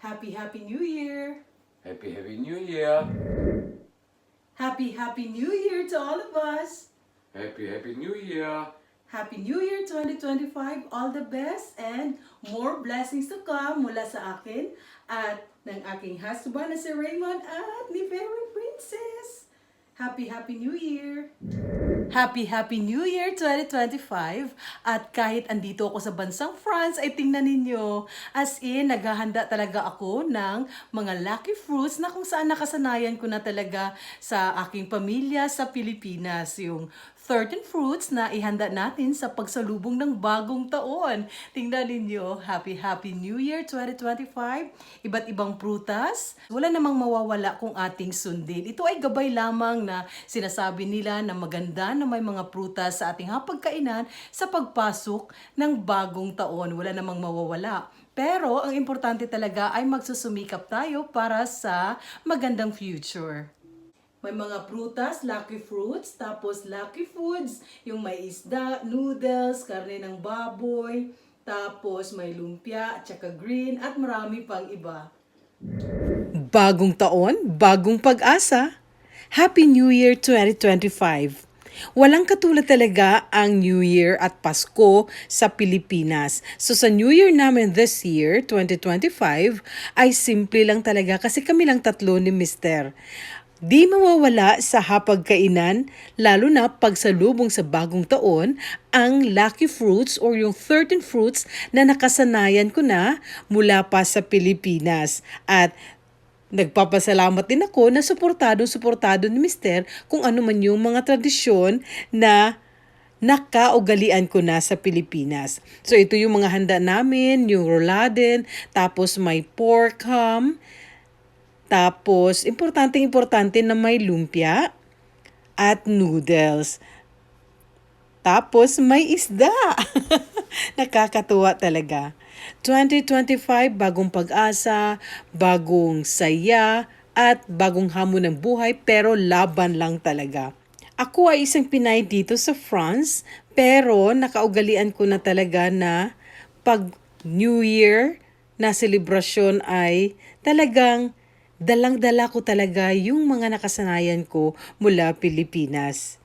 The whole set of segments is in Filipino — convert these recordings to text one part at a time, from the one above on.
Happy, Happy New Year! Happy Happy New Year! Happy, Happy New Year to all of us! Happy Happy New Year! Happy New Year 2025! All the best and more blessings to come mula sa akin at ng aking husband na si Raymond at ni Very Princess. Happy, Happy New Year! Happy, Happy New Year 2025! At kahit andito ako sa bansang France, ay tingnan ninyo, as in, naghahanda talaga ako ng mga lucky fruits na kung saan nakasanayan ko na talaga sa aking pamilya sa Pilipinas. Yung 13 fruits na ihanda natin sa pagsalubong ng bagong taon. Tingnan ninyo, Happy Happy New Year 2025. Iba't ibang prutas. Wala namang mawawala kung ating sundin. Ito ay gabay lamang na sinasabi nila na maganda na may mga prutas sa ating hapagkainan sa pagpasok ng bagong taon. Wala namang mawawala. Pero ang importante talaga ay magsusumikap tayo para sa magandang future. May mga prutas, lucky fruits, tapos lucky foods, yung may isda, noodles, karne ng baboy, tapos may lumpia, at saka green, at marami pang iba. Bagong taon, bagong pag-asa. Happy New Year 2025. Walang katulad talaga ang New Year at Pasko sa Pilipinas. So sa New Year namin this year, 2025, ay simple lang talaga kasi kami lang tatlo ni Mister. Di mawawala sa hapagkainan, lalo na pagsalubong sa bagong taon, ang lucky fruits or yung 13 fruits na nakasanayan ko na mula pa sa Pilipinas. At Nagpapasalamat din ako na suportado-suportado ni Mister kung ano man yung mga tradisyon na nakaugalian ko na sa Pilipinas. So ito yung mga handa namin, yung rouladen, tapos may pork ham, tapos importante-importante na may lumpia at noodles. Tapos may isda. Nakakatuwa talaga. 2025, bagong pag-asa, bagong saya, at bagong hamon ng buhay pero laban lang talaga. Ako ay isang Pinay dito sa France pero nakaugalian ko na talaga na pag New Year na selebrasyon ay talagang dalang-dala ko talaga yung mga nakasanayan ko mula Pilipinas.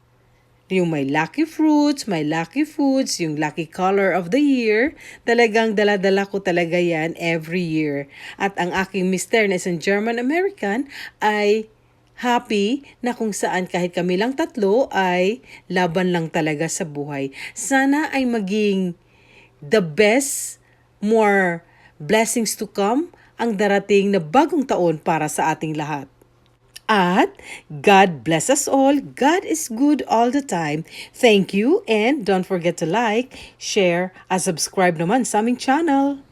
Yung may lucky fruits, may lucky foods, yung lucky color of the year, talagang daladala ko talaga yan every year. At ang aking mister na isang German-American ay happy na kung saan kahit kami lang tatlo ay laban lang talaga sa buhay. Sana ay maging the best, more blessings to come ang darating na bagong taon para sa ating lahat. At God bless us all. God is good all the time. Thank you and don't forget to like, share, at subscribe naman sa aming channel.